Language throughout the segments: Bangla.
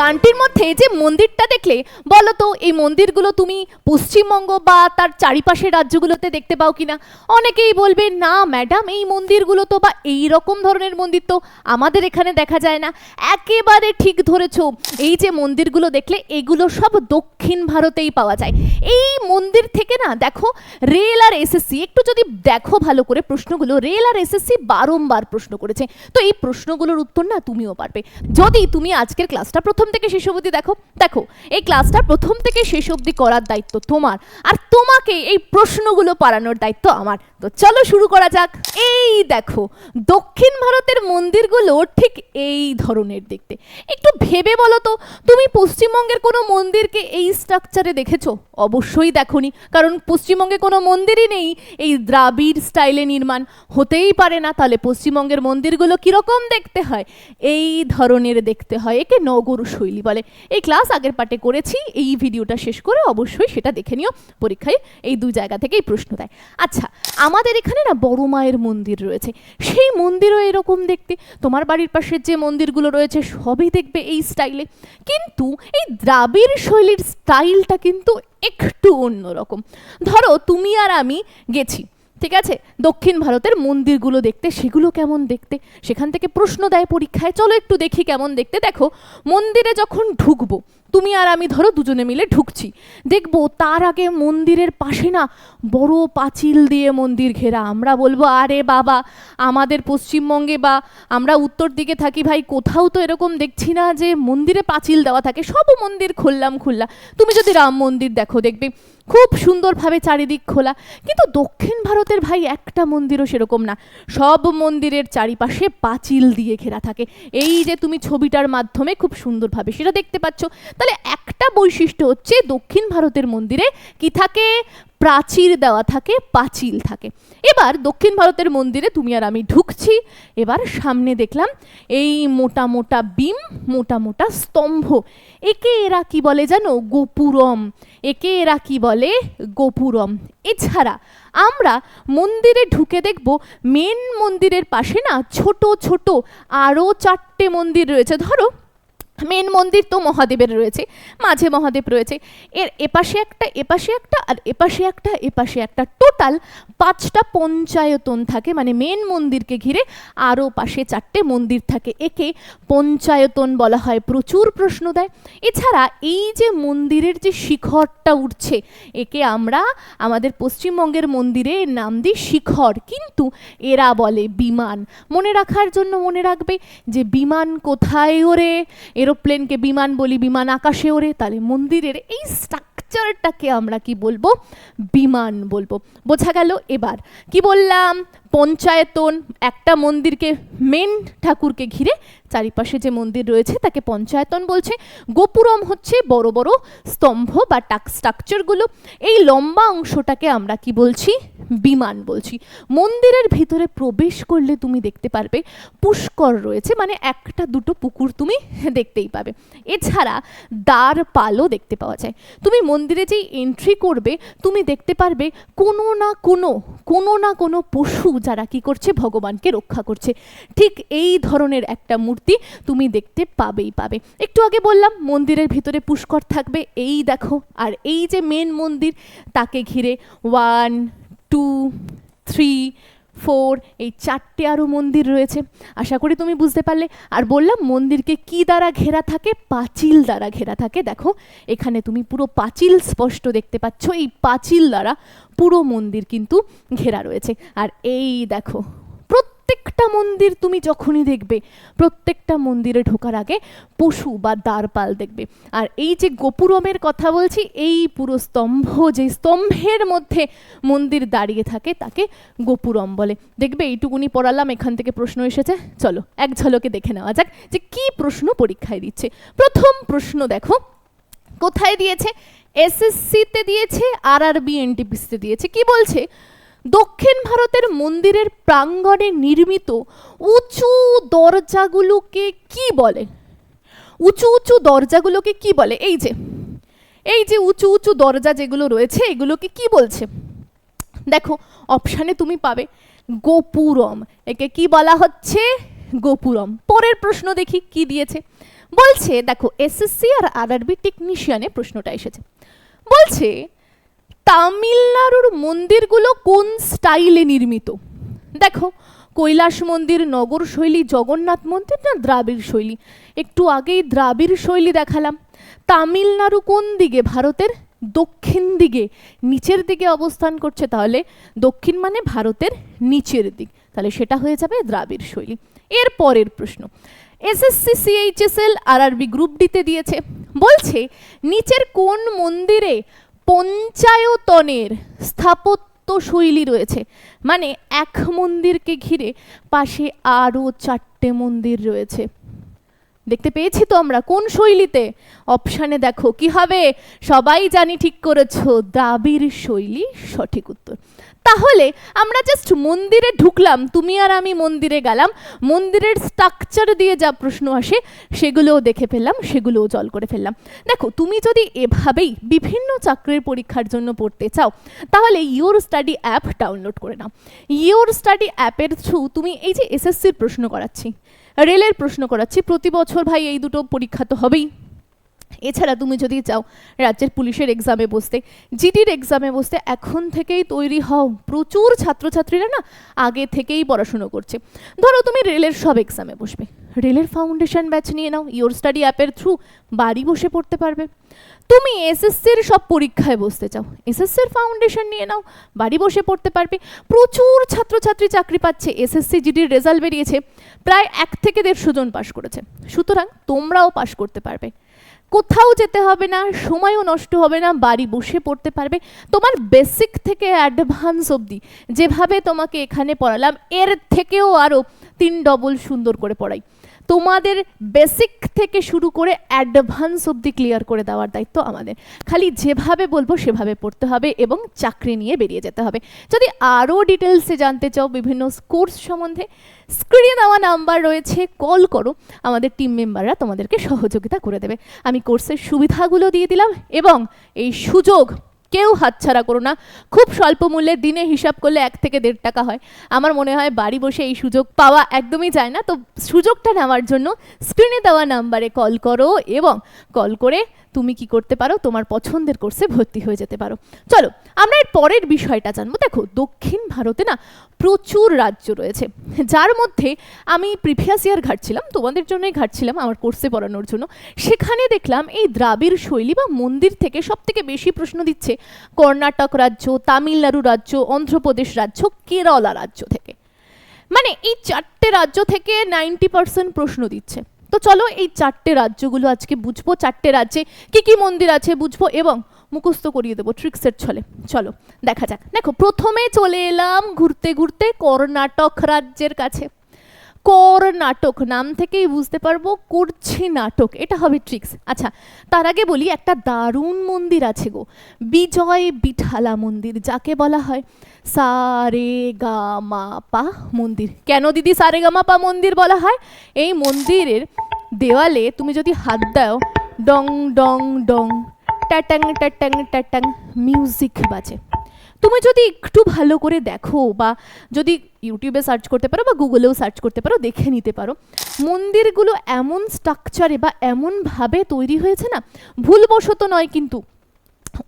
গানটির মধ্যে যে মন্দিরটা দেখলে, বলো তো, এই মন্দিরগুলো তুমি পশ্চিমবঙ্গ বা তার চারিপাশের রাজ্যগুলোতে দেখতে পাও কিনা? অনেকেই বলবে, না, ম্যাডাম, এই মন্দিরগুলো তো বা এই রকম ধরনের মন্দির তো আমাদের এখানে দেখা যায় না। একেবারে ঠিক ধরেছ, এই যে মন্দিরগুলো দেখলে, এগুলো সব দক্ষিণ ভারতেই পাওয়া যায়। এই মন্দির থেকে না, দেখো, রেল আর এসএসসি একটু যদি দেখো ভালো করে প্রশ্নগুলো, রেল আর এসএসসি বারংবার প্রশ্ন করেছে। তো এই প্রশ্নগুলোর উত্তর না তুমিও পারবে। যদি তুমি আজকের ক্লাসটা প্রথম থেকে শেষ অবধি দেখো দেখো, এই ক্লাসটা প্রথম থেকে শেষ অবধি করার দায়িত্ব তোমার। আর তোমাকে এই প্রশ্নগুলো পারানোর দায়িত্ব আমার। তো চলো শুরু করা যাক। এই দেখো, দক্ষিণ ভারতের মন্দিরগুলো ঠিক এই ধরনের দেখতে। একটু ভেবে বলো তো, তুমি পশ্চিমবঙ্গের কোনো মন্দিরকে এই স্ট্রাকচারে দেখেছ? অবশ্যই দেখোনি, কারণ পশ্চিমবঙ্গে কোনো মন্দিরই নেই এই দ্রাবিড় স্টাইলে নির্মাণ। হতেই পারে না, তাহলে পশ্চিমবঙ্গের মন্দিরগুলো কীরকম দেখতে হয়? এই ধরনের দেখতে হয়, একে নগর শৈলী বলে। এই ক্লাস আগের পাটে করেছি, এই ভিডিওটা শেষ করে অবশ্যই সেটা দেখে নিও। পরীক্ষায় এই দু জায়গা থেকেই প্রশ্ন দেয়। আচ্ছা আমাদের এখানে না বড় মায়ের মন্দির রয়েছে। সেই মন্দিরও এরকম দেখতে। তোমার বাড়ির পাশের যে মন্দিরগুলো রয়েছে, সবই দেখবে এই স্টাইলে কিন্তু এই দ্রাবিড় শৈলীর স্টাইলটা কিন্তু একটু অন্যরকম। ধরো, তুমি আর আমি গেছি। ঠিক আছে? দক্ষিণ ভারতের মন্দিরগুলো দেখতে, সেগুলো কেমন দেখতে? সেখান থেকে প্রশ্ন দেয় পরীক্ষায়। চলো একটু দেখি কেমন দেখতে। দেখো, মন্দিরে যখন ঢুকবো তুমি আর আমি ধরো দুজনে মিলে ঢুকছি। দেখব তার আগে মন্দিরের পাশে না বড় পাঁচিল দিয়ে মন্দির ঘেরা। আমরা বলব, আরে বাবা, আমাদের পশ্চিমবঙ্গে বা আমরা উত্তর দিকে থাকি ভাই, কোথাও তো এরকম দেখছি না যে মন্দিরে পাঁচিল দেওয়া থাকে। সব মন্দির খুললাম খুললা। তুমি যদি রাম মন্দির দেখো, দেখবে খুব সুন্দরভাবে চারিদিক খোলা। কিন্তু দক্ষিণ ভারতের ভাই একটা মন্দিরও সেরকম না। সব মন্দিরের চারিপাশে পাঁচিল দিয়ে ঘেরা থাকে। এই যে তুমি ছবিটার মাধ্যমে খুব সুন্দরভাবে সেটা দেখতে পাচ্ছ। তাহলে একটা বৈশিষ্ট্য হচ্ছে দক্ষিণ ভারতের মন্দিরে কি থাকে? প্রাচীর দেওয়া থাকে, পাঁচিল থাকে। এবার দক্ষিণ ভারতের মন্দিরে তুমি আর আমি ঢুকছি। এবার সামনে দেখলাম এই মোটা মোটা বিম, মোটা মোটা স্তম্ভ। একে এরা কি বলে জানো? গোপুরম। একে এরা কি বলে? গোপুরম। এছাড়া আমরা মন্দিরে ঢুকে দেখব মেন মন্দিরের পাশে না ছোট ছোট আরও চারটে মন্দির রয়েছে। ধরো মেন মন্দির তো মহাদেবের রয়েছে, মাঝে মহাদেব রয়েছে। এর এপাশে একটা এপাশে একটা আর এপাশে একটা এপাশে একটা। টোটাল পাঁচটা পঞ্চায়তন থাকে মানে মেন মন্দিরকে ঘিরে আরও পাশে চারটে মন্দির থাকে। একে পঞ্চায়তন বলা হয়, প্রচুর প্রশ্ন দেয়। এছাড়া এই যে মন্দিরের যে শিখরটা উঠছে, একে আমরা আমাদের পশ্চিমবঙ্গের মন্দিরে নাম দিই শিখর। কিন্তু এরা বলে বিমান। মনে রাখার জন্য মনে রাখবে যে বিমান কোথায় ওরে? এরোপ্লেনকে বিমান বলি, বিমান আকাশে ওড়ে, তাহলে মন্দিরের এই স্ট্রাকচারটাকে আমরা কি বলব? বিমান বলব। বোঝা গেল এবার। কি বললাম? পঞ্চায়েতন একটা মন্দিরকে মেন ঠাকুরকে ঘিরে চারিপাশে যে মন্দির রয়েছে তাকে পঞ্চায়েতন বলছে। গোপুরম হচ্ছে বড় বড় স্তম্ভ বা টাক স্ট্রাকচারগুলো এই লম্বা অংশটাকে আমরা কি বলছি? বিমান বলছি। মন্দিরের ভিতরে প্রবেশ করলে তুমি দেখতে পারবে পুষ্কর রয়েছে মানে একটা দুটো পুকুর তুমি দেখতেই পাবে। এছাড়া দ্বার পালও দেখতে পাওয়া যায়। তুমি মন্দিরে যেই এন্ট্রি করবে, তুমি দেখতে পারবে কোনো না কোনো কোনো না কোনো পশু যারা কি করছে, ভগবানকে রক্ষা করছে। ঠিক এই ধরনের একটা মূর্তি তুমি দেখতে পাবেই পাবে। একটু আগে বললাম, মন্দিরের ভিতরে পুষ্কর থাকবে, এই দেখো। আর এই যে মেন মন্দির, তাকে ঘিরে ওয়ান টু থ্রি ফোর, এই চারটে আরও মন্দির রয়েছে। আশা করি তুমি বুঝতে পারলে। আর বললাম, মন্দিরকে কি দ্বারা ঘেরা থাকে? পাঁচিল দ্বারা ঘেরা থাকে। দেখো, এখানে তুমি পুরো পাঁচিল স্পষ্ট দেখতে পাচ্ছ। এই পাঁচিল দ্বারা পুরো মন্দির কিন্তু ঘেরা রয়েছে। আর এই দেখো প্রত্যেকটা মন্দির তুমি যখনই দেখবে, প্রত্যেকটা মন্দিরে ঢোকার আগে পশু বা দ্বারপাল দেখবে। আর এই যে গোপুরমের কথা বলছি, এই পুরো স্তম্ভ, যে স্তম্ভের মধ্যে মন্দির দাঁড়িয়ে থাকে, তাকে গোপুরম বলে। দেখবে এইটুকুনি পড়ালাম, এখান থেকে প্রশ্ন এসেছে। চলো, এক ঝলকে দেখে নেওয়া যাক যে কি প্রশ্ন পরীক্ষায় দিচ্ছে। প্রথম প্রশ্ন দেখো, কোথায় দিয়েছে? এসএসসিতে দিয়েছে আর আর বি এনটিপিসিতে দিয়েছে। কি বলছে? দক্ষিণ ভারতের মন্দিরের প্রাঙ্গণে নির্মিত উঁচু দরজাগুলোকে কি বলে? উঁচু উঁচু দরজাগুলোকে কি বলে? এই যে এই যে উঁচু উঁচু দরজা যেগুলো রয়েছে, এগুলোকে কি বলছে? দেখো, অপশানে তুমি পাবে গোপুরম। একে কি বলা হচ্ছে? গোপুরম। পরের প্রশ্ন দেখি কি দিয়েছে। বলছে, দেখো, এসএসসি আর আরআরবি টেকনিশিয়ানে প্রশ্নটা এসেছে। বলছে তামিলনাড়ুর মন্দিরগুলো কোন স্টাইলে নির্মিত? দেখো, কৈলাস মন্দির, নগর শৈলী, জগন্নাথ মন্দির না দ্রাবিড় শৈলী? একটু আগেই দ্রাবিড় শৈলী দেখালাম। তামিলনাড়ু কোন দিকে? ভারতের দক্ষিণ দিকে, নিচের দিকে অবস্থান করছে। তাহলে দক্ষিণ মানে ভারতের নিচের দিক। তাহলে সেটা হয়ে যাবে দ্রাবিড় শৈলী। এর পরের প্রশ্ন। এসএসসি সিএইচএসএল আরআরবি গ্রুপ ডিতে দিয়েছে। বলছে, নিচের কোন মন্দিরে পঞ্চায়তনের স্থাপত্য শৈলী রয়েছে। মানে এক মন্দিরকে ঘিরে পাশে আরও চারটে মন্দির রয়েছে। দেখতে পেয়েছি তো আমরা, কোন শৈলীতে? অপশানে দেখো, কি হবে? সবাই জানি ঠিক করেছ, দাবির শৈলী সঠিক উত্তর। তাহলে আমরা জাস্ট মন্দিরে ঢুকলাম, তুমি আর আমি মন্দিরে গেলাম, মন্দিরের স্ট্রাকচার দিয়ে যা প্রশ্ন আসে, সেগুলোও দেখে ফেললাম, সেগুলোও জল করে ফেললাম। দেখো, তুমি যদি এভাবেই বিভিন্ন চাকরির পরীক্ষার জন্য পড়তে চাও, তাহলে ইওর স্টাডি অ্যাপ ডাউনলোড করে নাও। ইওর স্টাডি অ্যাপের থ্রু তুমি এই যে এসএসসির প্রশ্ন করাচ্ছি রেলের প্রশ্ন করাচ্ছি। প্রতি বছর ভাই এই দুটো পরীক্ষা তো হবেই। এছাড়া তুমি যদি চাও রাজ্যের পুলিশের এক্সামে বসতে, জিডির এক্সামে বসতে এখন থেকেই তৈরি হও। প্রচুর ছাত্রছাত্রীরা না আগে থেকেই পড়াশুনো করছে। ধরো তুমি রেলের সব এক্সামে বসবে। রেলের ফাউন্ডেশন ব্যাচ নিয়ে নাও ইওর স্টাডি অ্যাপের থ্রু বাড়ি বসে পড়তে পারবে। তুমি এসএসসির সব পরীক্ষায় বসতে চাও। এসএসসির ফাউন্ডেশন নিয়ে নাও, বাড়ি বসে পড়তে পারবে। প্রচুর ছাত্রছাত্রী চাকরি পাচ্ছে। এসএসসি জিডির রেজাল্ট বেরিয়েছে। প্রায় এক থেকে দেড়শো জন পাশ করেছে। সুতরাং তোমরাও পাশ করতে পারবে। কোথাও যেতে হবে না, সময়ও নষ্ট হবে না, বাড়ি বসে পড়তে পারবে। তোমার বেসিক থেকে অ্যাডভান্স অবধি যেভাবে তোমাকে এখানে পড়ালাম, এর থেকেও আরও তিন ডবল সুন্দর করে পড়াই। তোমাদের বেসিক থেকে শুরু করে অ্যাডভান্স অবধি ক্লিয়ার করে দেওয়ার দায়িত্ব আমাদের। খালি যেভাবে বলব সেভাবে পড়তে হবে এবং চাকরি নিয়ে বেরিয়ে যেতে হবে। যদি আরও ডিটেলসে জানতে চাও বিভিন্ন কোর্স সম্বন্ধে স্ক্রিনে দেওয়া নাম্বার রয়েছে কল করো। আমাদের টিম মেম্বাররা তোমাদেরকে সহযোগিতা করে দেবে। আমি কোর্সের সুবিধাগুলো দিয়ে দিলাম এবং এই সুযোগ কেউ হাতছাড়া করো না। খুব স্বল্প মূল্যে দিনে হিসাব করলে এক থেকে দেড় টাকা হয়। আমার মনে হয় বাড়ি বসে এই সুযোগ পাওয়া একদমই যায় না। তো সুযোগটা নেওয়ার জন্য স্ক্রিনে দেওয়া নাম্বারে কল করো এবং কল করে তুমি কি করতে পারো, তোমার পছন্দের কোর্সে ভর্তি হয়ে যেতে পারো। চলো, আমরা এর পরের বিষয়টা জানব। দেখো, দক্ষিণ ভারতে না প্রচুর রাজ্য রয়েছে। যার মধ্যে আমি প্রিভিয়াস ইয়ার ঘাটছিলাম, তোমাদের জন্যই ঘাটছিলাম আমার কোর্সে পড়ানোর জন্য। সেখানে দেখলাম এই দ্রাবিড় শৈলী বা মন্দির থেকে সব থেকে বেশি প্রশ্ন দিচ্ছে কর্ণাটক রাজ্য, তামিলনাড়ু রাজ্য, অন্ধ্রপ্রদেশ রাজ্য, কেরলা রাজ্য থেকে। মানে এই চারটে রাজ্য থেকে নাইনটি পার্সেন্ট প্রশ্ন দিচ্ছে। তো চলো এই চারটে রাজ্যগুলো আজকে বুঝব, চারটে রাজ্যে কি কি মন্দির আছে বুঝব, এবং মুখস্থ করিয়ে দেবো ট্রিক্সের ছলে। চলো, দেখা যাক। দেখো, প্রথমে চলে এলাম ঘুরতে ঘুরতে কর্ণাটক রাজ্যের কাছে। কর্ণাটক নাম থেকেই বুঝতে পারব, করছি নাটক। এটা হবে ট্রিক্স আচ্ছা তার আগে বলি, একটা দারুণ মন্দির আছে গো। বিজয় বিঠালা মন্দির, যাকে বলা হয় সারে গামা পা মন্দির। কেন দিদি সারে গামা পা মন্দির বলা হয়? এই মন্দিরের দেওয়ালে তুমি যদি হাত দাও, ডং ডং ডং টাটাং টাটাং টাটাং মিউজিক বাজে। তুমি যদি একটু ভালো করে দেখো বা যদি ইউটিউবে সার্চ করতে পারো বা গুগলেও সার্চ করতে পারো, দেখে নিতে পারো, মন্দিরগুলো এমন স্ট্রাকচারে বা এমনভাবে তৈরি হয়েছে না? ভুলবশত নয় কিন্তু।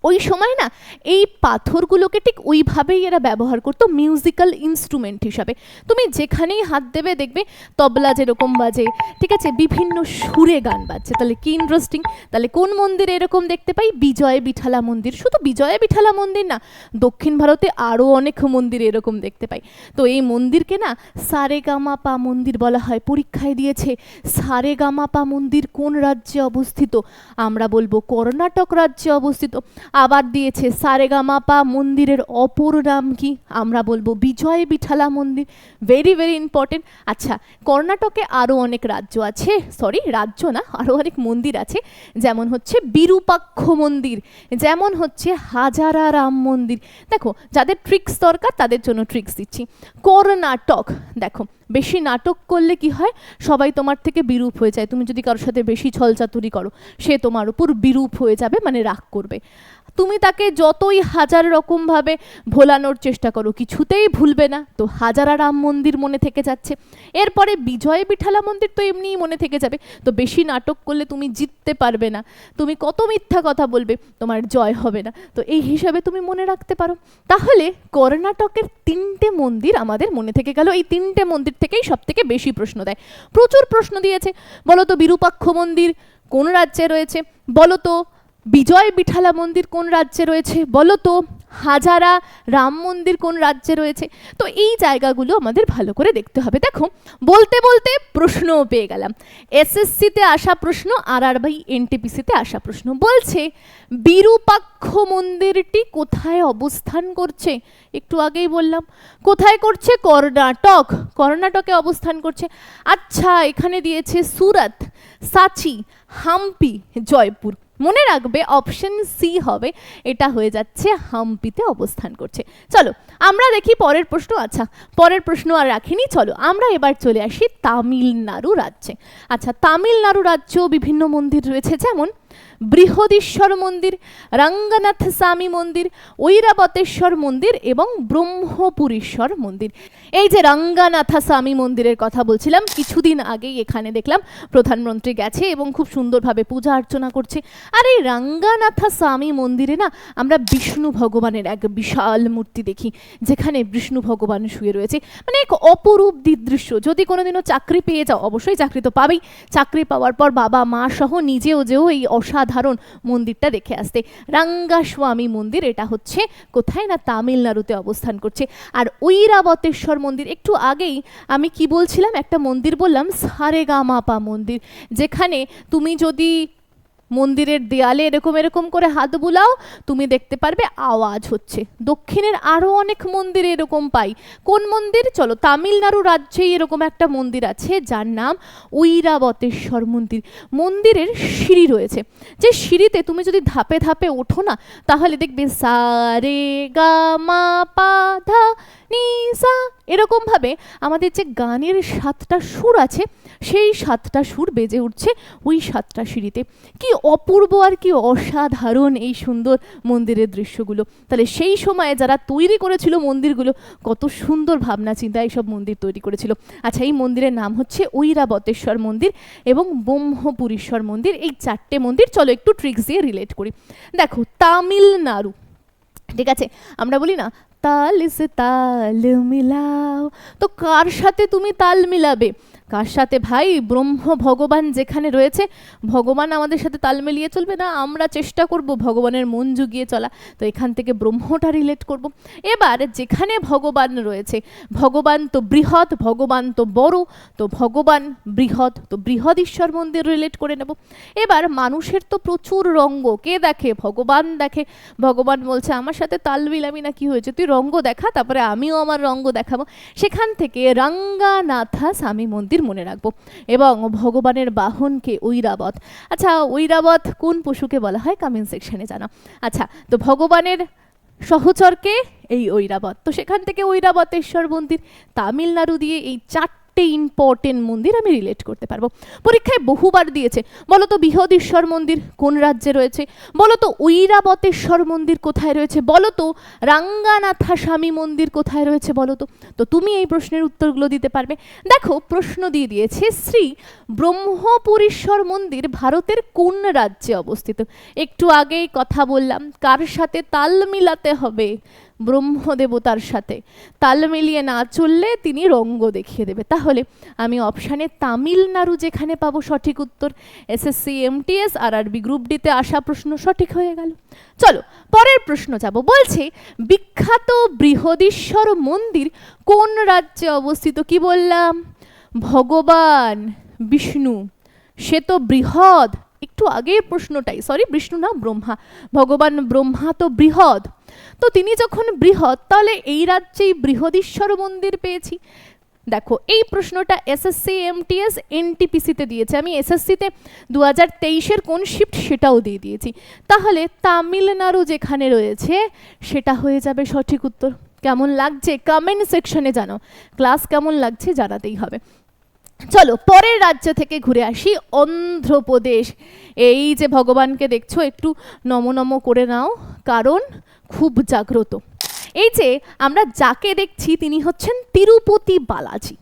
ওই সময় না এই পাথরগুলোকে ঠিক ওইভাবেই এরা ব্যবহার করতো মিউজিক্যাল ইনস্ট্রুমেন্ট হিসাবে। তুমি যেখানেই হাত দেবে দেখবে তবলা যেরকম বাজে, ঠিক আছে? বিভিন্ন সুরে গান বাজছে। তাহলে কি ইন্টারেস্টিং তাহলে কোন মন্দিরে এরকম দেখতে পাই? বিজয় বিঠালা মন্দির। শুধু বিজয় বিঠালা মন্দির না, দক্ষিণ ভারতে আরও অনেক মন্দির এরকম দেখতে পাই। তো এই মন্দিরকে না সারেগামাপা মন্দির বলা হয়, পরীক্ষায় দিয়েছে। সারে সারেগামাপা মন্দির কোন রাজ্যে অবস্থিত? আমরা বলব কর্ণাটক রাজ্যে অবস্থিত। আবার দিয়েছে, সারেগামাপা মন্দিরের অপর নাম কি? আমরা বলব বিজয় বিঠালা মন্দির। ভেরি ভেরি ইম্পর্টেন্ট আচ্ছা কর্ণাটকে আরও অনেক রাজ্য আছে সরি রাজ্য না আরও অনেক মন্দির আছে, যেমন হচ্ছে বিরূপাক্ষ মন্দির, যেমন হচ্ছে হাজারা রাম মন্দির। দেখো, যাদের ট্রিক্স দরকার, তাদের জন্য ট্রিক্স দিচ্ছি। কর্ণাটক, দেখো বেশি নাটক করলে কি হয়? সবাই তোমার থেকে বিরূপ হয়ে যায়। তুমি যদি কারোর সাথে বেশি ছলচাতুরি করো, সে তোমার উপর বিরূপ হয়ে যাবে মানে রাগ করবে। তুমি তাকে যতই হাজার রকমভাবে ভোলানোর চেষ্টা করো, কিছুতেই ভুলবে না। তো হাজারা রাম মন্দির মনে থেকে যাচ্ছে। এরপরে বিজয় বিঠালা মন্দির তো এমনিই মনে থেকে যাবে। তো বেশি নাটক করলে তুমি জিততে পারবে না। তুমি কত মিথ্যা কথা বলবে, তোমার জয় হবে না। তো এই হিসাবে তুমি মনে রাখতে পারো। তাহলে কর্ণাটকের তিনটে মন্দির আমাদের মনে থেকে গেল। এই তিনটে মন্দির থেকেই সব থেকে বেশি প্রশ্ন দেয়। প্রচুর প্রশ্ন দিয়েছে। বলো তো বিরূপাক্ষ মন্দির কোন রাজ্যে রয়েছে? বলো তো বিজয় বিঠালা মন্দির কোন রাজ্যে রয়েছে? বলো তো। হাজারা রাম মন্দির কোন রাজ্যে রয়েছে? তো এই জায়গাগুলো আমাদের ভালো করে দেখতে হবে। দেখো, বলতে বলতে প্রশ্নও পেয়ে গেলাম। এসএসসিতে আসা প্রশ্ন আর আর বাই এনটিপিসিতে আসা প্রশ্ন। বলছে, বিরূপাক্ষ মন্দিরটি কোথায় অবস্থান করছে? একটু আগেই বললাম। কোথায় করছে? কর্ণাটক। কর্ণাটকে অবস্থান করছে। আচ্ছা এখানে দিয়েছে সুরাত, সাচি, হাম্পি, জয়পুর। মনে রাখবে অপশন সি হবে। এটা হয়ে যাচ্ছে, হাম্পিতে অবস্থান করছে। চলো, আমরা দেখি পরের প্রশ্ন। আচ্ছা পরের প্রশ্ন আর রাখিনি। চলো, আমরা এবার চলে আসি তামিলনাড়ু রাজ্যে। আচ্ছা তামিলনাড়ু রাজ্য বিভিন্ন মন্দির রয়েছে যেমন বৃহদীশ্বর মন্দির, রঙ্গনাথ স্বামী মন্দির, ঐরাবতেশ্বর মন্দির এবং ব্রহ্মপুরীশ্বর মন্দির। এই যে রঙ্গনাথ স্বামী মন্দিরের কথা বলছিলাম, কিছুদিন আগেই এখানে দেখলাম প্রধানমন্ত্রী গেছে এবং খুব সুন্দরভাবে পূজা অর্চনা করছে। আর এই রঙ্গনাথ স্বামী মন্দিরে না আমরা বিষ্ণু ভগবানের এক বিশাল মূর্তি দেখি, যেখানে বিষ্ণু ভগবান শুয়ে রয়েছে। মানে এক অপরূপ দৃশ্য। যদি কোনোদিনও চাকরি পেয়ে যাও, অবশ্যই চাকরি তো পাবেই। চাকরি পাওয়ার পর বাবা মা সহ নিজেও যেও এই অসাধারণ মন্দিরটা দেখে আসতে। রাঙ্গাস্বামী মন্দির, এটা হচ্ছে কোথায় না তামিলনাড়ুতে অবস্থান করছে। আর ঐরাবতেশ্বর মন্দির, একটু আগেই আমি কি বলছিলাম? একটা মন্দির বললাম, সারেগামাপা মন্দির, যেখানে তুমি যদি মন্দিরের দেয়ালে এরকম এরকম করে হাত বুলাও, তুমি দেখতে পারবে আওয়াজ হচ্ছে। দক্ষিণের আরও অনেক মন্দির এরকম পাই। কোন মন্দির? চলো, তামিলনাড়ু রাজ্যেই এরকম একটা মন্দির আছে, যার নাম ঐরাবতেশ্বর মন্দির। মন্দিরের সিঁড়ি রয়েছে। যে সিঁড়িতে তুমি যদি ধাপে ধাপে ওঠো না, তাহলে দেখবে সা রে গা মা পা ধা নি সা। এরকমভাবে আমাদের যে গানের সাতটা সুর আছে সেই সাতটা সুর বেজে উঠছে ওই সাতটা সিঁড়িতে। কি অপূর্ব আর কি অসাধারণ এই সুন্দর মন্দিরের দৃশ্যগুলো। তাহলে সেই সময়ে যারা তৈরি করেছিল মন্দিরগুলো, কত সুন্দর ভাবনা চিন্তা এইসব মন্দির তৈরি করেছিল। আচ্ছা এই মন্দিরের নাম হচ্ছে ঐরাবতেশ্বর মন্দির এবং ব্রহ্মপুরীশ্বর মন্দির। এই চারটে মন্দির চলো একটু ট্রিক্স দিয়ে রিলেট করি। দেখো, তামিলনাড়ু, ঠিক আছে? আমরা বলি না, তাল তাল মিলাও। তো কার সাথে তুমি তাল মিলাবে? কার সাথে? ভাই, ব্রহ্ম ভগবান যেখানে রয়েছে, ভগবান আমাদের সাথে তাল মিলিয়ে চলবে না? আমরা চেষ্টা করব ভগবানের মন জুগিয়ে চলা। তো এখান থেকে ব্রহ্মটা রিলেট করব। এবার যেখানে ভগবান রয়েছে, ভগবান তো বৃহৎ, ভগবান তো বড়, তো ভগবান বৃহৎ, তো বৃহৎ ঈশ্বর মন্দির রিলেট করে নেব। এবার মানুষের তো প্রচুর রঙ্গ। কে দেখে? ভগবান দেখে। ভগবান বলছে, আমার সাথে তাল মিলামি না, কি হয়েছে? তুই রঙ্গ দেখা, তারপরে আমিও আমার রঙ্গ দেখাবো। সেখান থেকে রঙ্গানাথা স্বামী মন্দির মনে রাখব। এবং ভগবানের বাহনকে ঐরাবত। আচ্ছা ঐরাবত কোন পশুকে বলা হয়? কমেন্ট সেকশনে জানা আচ্ছা তো ভগবানের সহচরকে এই ঐরাবত। তো সেখান থেকে ঐরাবতেশ্বর মন্দির তামিলনাড়ু দিয়ে এই চারটে ইম্পর্টেন্ট মন্দির আমি রিলেট করতে পারব। পরীক্ষায় বহুবার দিয়েছে। বলো তো বৃহদীশ্বর মন্দির কোন রাজ্যে রয়েছে? বলো তো ঐরাবতেশ্বর মন্দির কোথায় রয়েছে? বলো তো রাঙ্গানাথা স্বামী মন্দির কোথায় রয়েছে? বলো তো তো তুমি এই প্রশ্নের উত্তরগুলো দিতে পারবে। দেখো, প্রশ্ন দিয়ে দিয়েছে, শ্রী ব্রহ্মপুরীশ্বর মন্দির ভারতের কোন রাজ্যে অবস্থিত? একটু আগেই কথা বললাম, কার সাথে তাল মিলাতে হবে? ব্রহ্মদেবতার সাথে। তাল মিলিয়ে না চললে তিনি রঙ্গ দেখিয়ে দেবে। তাহলে আমি অপশানে তামিলনাড়ু যেখানে পাবো সঠিক উত্তর এসএসসি এমটিএস আর আরবি গ্রুপ ডিতে আসা প্রশ্ন সঠিক হয়ে গেল। চলো, পরের প্রশ্ন যাব। বলছে, বিখ্যাত বৃহদীশ্বর মন্দির কোন রাজ্যে অবস্থিত? কি বললাম? ভগবান, বিষ্ণু, সে তো বৃহৎ। একটু আগে প্রশ্নটাই সরি বিষ্ণু না, ব্রহ্মা। ভগবান ব্রহ্মা তো বৃহৎ। তো তিনি যখন বৃহৎ, তাহলে এই রাজ্যেই বৃহদীশ্বর মন্দির পেয়েছি। দেখো, এই প্রশ্নটা এসএসসি এমটিএস এনটিপিসিতে দিয়েছে। আমি এসএসসিতে দু হাজার তেইশের কোন শিফট সেটাও দিয়ে দিয়েছি। তাহলে তামিলনাড়ু যেখানে রয়েছে, সেটা হয়ে যাবে সঠিক উত্তর। কেমন লাগছে? কমেন্ট সেকশনে জানো ক্লাস কেমন লাগছে জানাতেই হবে। চলো, পরের রাজ্য থেকে ঘুরে আসি। অন্ধ্রপ্রদেশ। এই যে ভগবানকে দেখছ, একটু নম নম করে নাও। কারণ খুব জাগ্রত। এই যে আমরা যাকে দেখছি তিনি হচ্ছেন তিরুপতি বালাজি।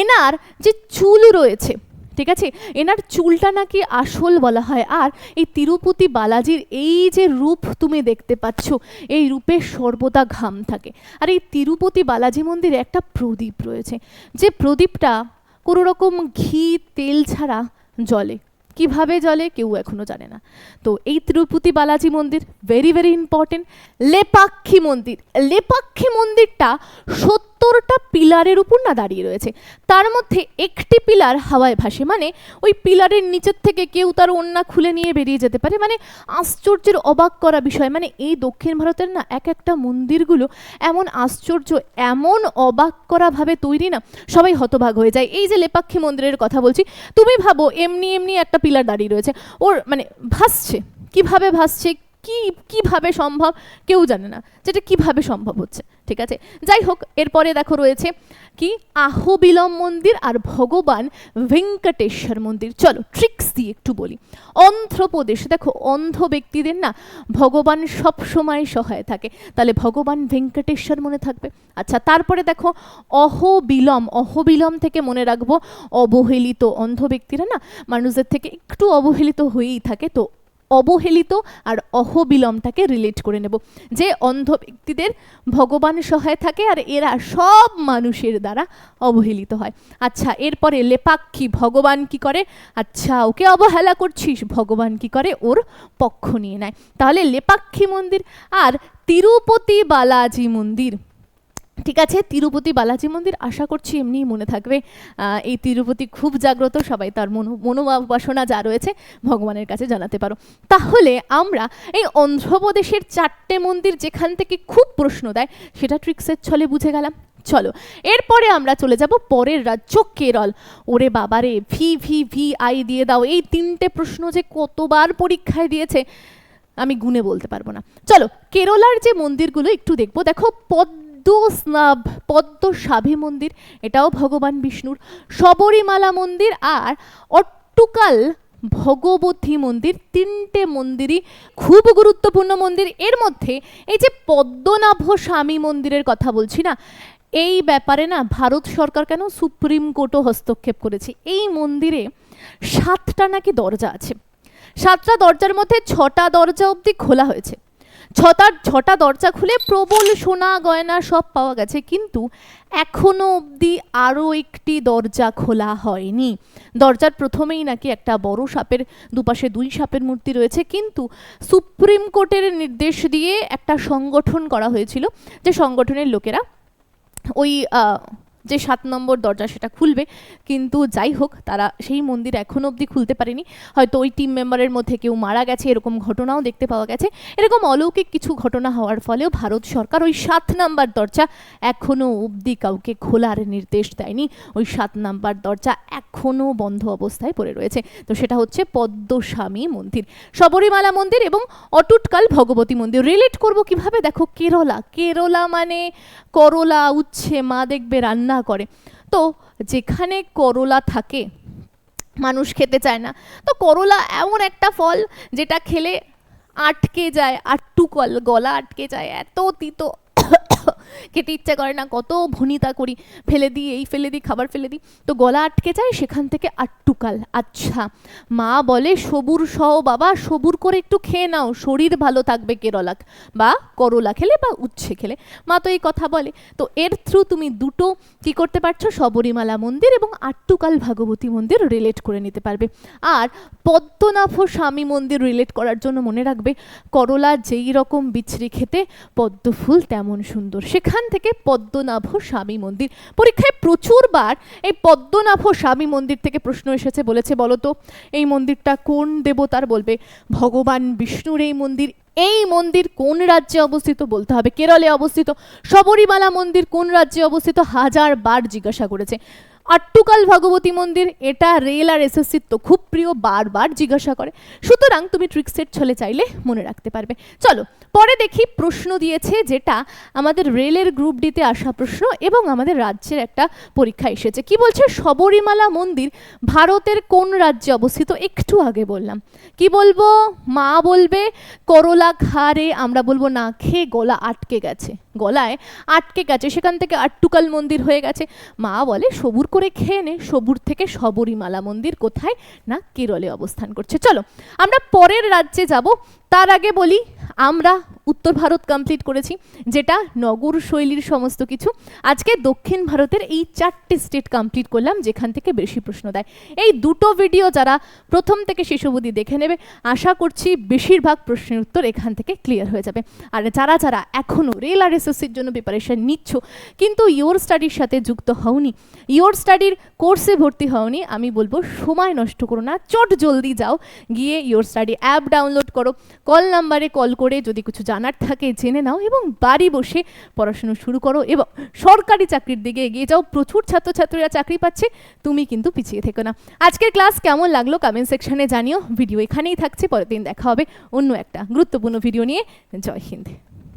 এনার যে চুল রয়েছে, ঠিক আছে? এনার চুলটা নাকি আসল বলা হয়। আর এই তিরুপতি বালাজির এই যে রূপ তুমি দেখতে পাচ্ছ, এই রূপে সর্বদা ঘাম থাকে। আর এই তিরুপতি বালাজি মন্দিরে একটা প্রদীপ রয়েছে। যে প্রদীপটা কোনো রকম ঘি, তেল ছাড়া জলে কীভাবে জলে কেউ এখনও জানে না। তো এই তিরুপতি বালাজি মন্দির ভেরি ভেরি ইম্পর্টেন্ট লেপাক্ষী মন্দির। লেপাক্ষী মন্দিরটা সত্তরটা পিলারের উপর না দাঁড়িয়ে রয়েছে। তার মধ্যে একটি পিলার হাওয়ায় ভাসে। মানে ওই পিলারের নিচের থেকে কেউ তার ওন্না খুলে নিয়ে বেরিয়ে যেতে পারে। মানে আশ্চর্যের অবাক করা বিষয়। মানে এই দক্ষিণ ভারতের না এক একটা মন্দিরগুলো এমন আশ্চর্য, এমন অবাক করা ভাবে তৈরি না, সবাই হতভাগ হয়ে যায়। এই যে লেপাক্ষী মন্দিরের কথা বলছি, তুমি ভাবো এমনি এমনি একটা পিলার দাঁড়িয়ে রয়েছে। ওর মানে ভাসছে। কীভাবে ভাসছে? কি, কীভাবে সম্ভব? কেউ জানে না যেটা কীভাবে সম্ভব হচ্ছে, ঠিক আছে? যাই হোক, এরপরে দেখো রয়েছে কি? আহবিলম মন্দির আর ভগবান ভেঙ্কটেশ্বর মন্দির। চলো ট্রিক্স দিয়ে একটু বলি। অন্ধ্রপ্রদেশ, দেখো, অন্ধ ব্যক্তিদের না ভগবান সব সময় সহায় থাকে। তাহলে ভগবান ভেঙ্কটেশ্বর মনে থাকবে। আচ্ছা তারপরে দেখো, অহবিলম অহবিলম থেকে মনে রাখব, অবহেলিত অন্ধ ব্যক্তিরা না মানুষদের থেকে একটু অবহেলিত হয়েই থাকে। তো অবহেলিত আর অহবিলমটাকে রিলেট করে নেব। যে অন্ধ ব্যক্তিদের ভগবান সহায় থাকে আর এরা সব মানুষের দ্বারা অবহেলিত হয়। আচ্ছা এরপরে লেপাক্ষী, ভগবান কি করে? আচ্ছা ওকে অবহেলা করছিস, ভগবান কি করে? ওর পক্ষ নিয়ে নেয়। তাহলে লেপাক্ষী মন্দির আর তিরুপতি বালাজি মন্দির ঠিক আছে, তিরুপতি বালাজি মন্দির আশা করছি এমনিই মনে থাকবে। এই তিরুপতি খুব জাগ্রত, সবাই তার মনো, মনোবাসনা যা রয়েছে ভগবানের কাছে জানাতে পারো। তাহলে আমরা এই অন্ধ্রপ্রদেশের চারটে মন্দির যেখান থেকে খুব প্রশ্ন দেয়, সেটা ট্রিক্সের ছলে বুঝে গেলাম। চলো, এরপরে আমরা চলে যাব পরের রাজ্য, কেরল। ওরে বাবারে, ভি ভি ভি, আই দিয়ে দাও। এই তিনটে প্রশ্ন যে কতবার পরীক্ষায় দিয়েছে, আমি গুনে বলতে পারব না। চলো, কেরলার যে মন্দিরগুলো একটু দেখব। দেখো, পদ্ম স্নাভ পদ্ম সাভি মন্দির, এটাও ভগবান বিষ্ণুর। শবরীমালা মন্দির আর অট্টুকাল ভগবতী মন্দির, তিনটে মন্দিরই খুব গুরুত্বপূর্ণ মন্দির। এর মধ্যে এই যে পদ্মনাভ স্বামী মন্দিরের কথা বলছি না, এই ব্যাপারে না ভারত সরকার কেন সুপ্রিম কোর্টও হস্তক্ষেপ করেছে? এই মন্দিরে সাতটা নাকি দরজা আছে। সাতটা দরজার মধ্যে ছটা দরজা অবধি খোলা হয়েছে। ছটা ছটা দরজা খুলে প্রবল সোনা গয়না সব পাওয়া গেছে, কিন্তু এখনও অবধি আরও একটি দরজা খোলা হয়নি। দরজার প্রথমেই নাকি একটা বড় সাপের দুপাশে দুই সাপের মূর্তি রয়েছে, কিন্তু সুপ্রিম কোর্টের নির্দেশ দিয়ে একটা সংগঠন করা হয়েছিল, যে সংগঠনের লোকেরা ওই যে সাত নম্বর দরজা সেটা খুলবে। কিন্তু যাই হোক, তারা সেই মন্দির এখনও অবধি খুলতে পারেনি। হয়তো ওই টিম মেম্বারের মধ্যে কেউ মারা গেছে, এরকম ঘটনাও দেখতে পাওয়া গেছে। এরকম অলৌকিক কিছু ঘটনা হওয়ার ফলেও ভারত সরকার ওই সাত নাম্বার দরজা এখনও অবধি কাউকে খোলার নির্দেশ দেয়নি। ওই সাত নাম্বার দরজা এখনও বন্ধ অবস্থায় পড়ে রয়েছে। তো সেটা হচ্ছে পদ্মস্বামী মন্দির। শবরীমালা মন্দির এবং অটুটকাল ভগবতী মন্দির। রিলেট করব কীভাবে? দেখো, কেরলা। কেরলা মানে করলা, উচ্ছে, মা দেখবে রান্না করে। তো যেখানে করলা থাকে, মানুষ খেতে চায় না। তো করলা এমন একটা ফল যেটা খেলে আটকে যায়, আটটু কল, গলা আটকে যায়, এত তিতো খেতে ইচ্ছে করে না, কত ভনিতা করি, ফেলে দিই, এই ফেলে দিই, খাবার ফেলে দিই। তো গলা আটকে যায় সেখান থেকে আটটুকাল আচ্ছা। মা বলে, সবুর সহ বাবা, সবুর করে একটু খেয়ে নাও, শরীর ভালো থাকবে কেরলা বা করলা খেলে বা উচ্ছে খেলে। মা তো এই কথা বলে। তো এর থ্রু তুমি দুটো কি করতে পারছ? শবরীমালা মন্দির এবং আট্টুকাল ভাগবতী মন্দির রিলেট করে নিতে পারবে। আর পদ্মনাভ স্বামী মন্দির রিলেট করার জন্য মনে রাখবে, করলা যেই রকম বিছড়ি খেতে পদ্ম ফুল তেমন সুন্দর। সেখান থেকে পদ্মনাভ স্বামী মন্দির। পরীক্ষায় প্রচুরবার এই পদ্মনাভ স্বামী মন্দির থেকে প্রশ্ন এসেছে, বলেছে বলতো এই মন্দিরটা কোন দেবতার? বলবে, ভগবান বিষ্ণুর এই মন্দির। এই মন্দির কোন রাজ্যে অবস্থিত বলতে হবে। কেরলে অবস্থিত শবরীমালা মন্দির কোন রাজ্যে অবস্থিত? হাজার বার জিজ্ঞাসা করেছে। আট্টুকাল ভগবতী মন্দির, এটা রেল আর এসএসসির তো খুব প্রিয়, বারবার জিজ্ঞাসা করে। সুতরাং তুমি ট্রিক্সেট ছলে চাইলে মনে রাখতে পারবে। চলো, পরে দেখি প্রশ্ন দিয়েছে যেটা আমাদের রেলের গ্রুপ ডিতে আসা প্রশ্ন এবং আমাদের রাজ্যের একটা পরীক্ষা এসেছে। কি বলছে? শবরীমালা মন্দির ভারতের কোন রাজ্যে অবস্থিত? একটু আগে বললাম। কি বলব? মা বলবে, করলা খারে আমরা বলব না খেয়ে গলা আটকে গেছে। গলায় আটকে গেছে। সেখান থেকে আট্টুকাল মন্দির হয়ে গেছে। মা বলে, সবুর করে খেয়ে নে, সবুর থেকে সবরীমালা মন্দির কোথায় না কেরলে অবস্থান করছে। চলো, আমরা পরের রাজ্যে যাব। তার আগে বলি, আমরা উত্তর ভারত কমপ্লিট করেছি, যেটা নগর শৈলীর সমস্ত কিছু। আজকে দক্ষিণ ভারতের এই চারটে স্টেট কমপ্লিট করলাম, যেখান থেকে বেশি প্রশ্ন দেয়। এই দুটো ভিডিও যারা প্রথম থেকে শেষ অবধি দেখে নেবে, আশা করছি বেশিরভাগ প্রশ্নের উত্তর এখান থেকে ক্লিয়ার হয়ে যাবে। আর যারা যারা এখনও রেল আর এসএসসির জন্য প্রিপারেশন নিচ্ছ, কিন্তু ইয়োর স্টাডির সাথে যুক্ত হওনি ইয়োর স্টাডির কোর্সে ভর্তি হওনি, আমি বলব সময় নষ্ট করো না, চট জলদি যাও, গিয়ে your study app download call call নাম্বারে কল করে যদি কিছু জানার থাকে, জেনে নাও এবং বাড়ি বসে পড়াশুনো শুরু করো এবং সরকারি চাকরির দিকে এগিয়ে যাও। প্রচুর ছাত্রছাত্রীরা চাকরি পাচ্ছে, তুমি কিন্তু পিছিয়ে থেকো না। আজকের ক্লাস কেমন লাগল কমেন্ট সেকশনে জানিও। ভিডিও এখানেই থাকছে, পরের দিন দেখা হবে অন্য একটা গুরুত্বপূর্ণ ভিডিও নিয়ে। জয় হিন্দ।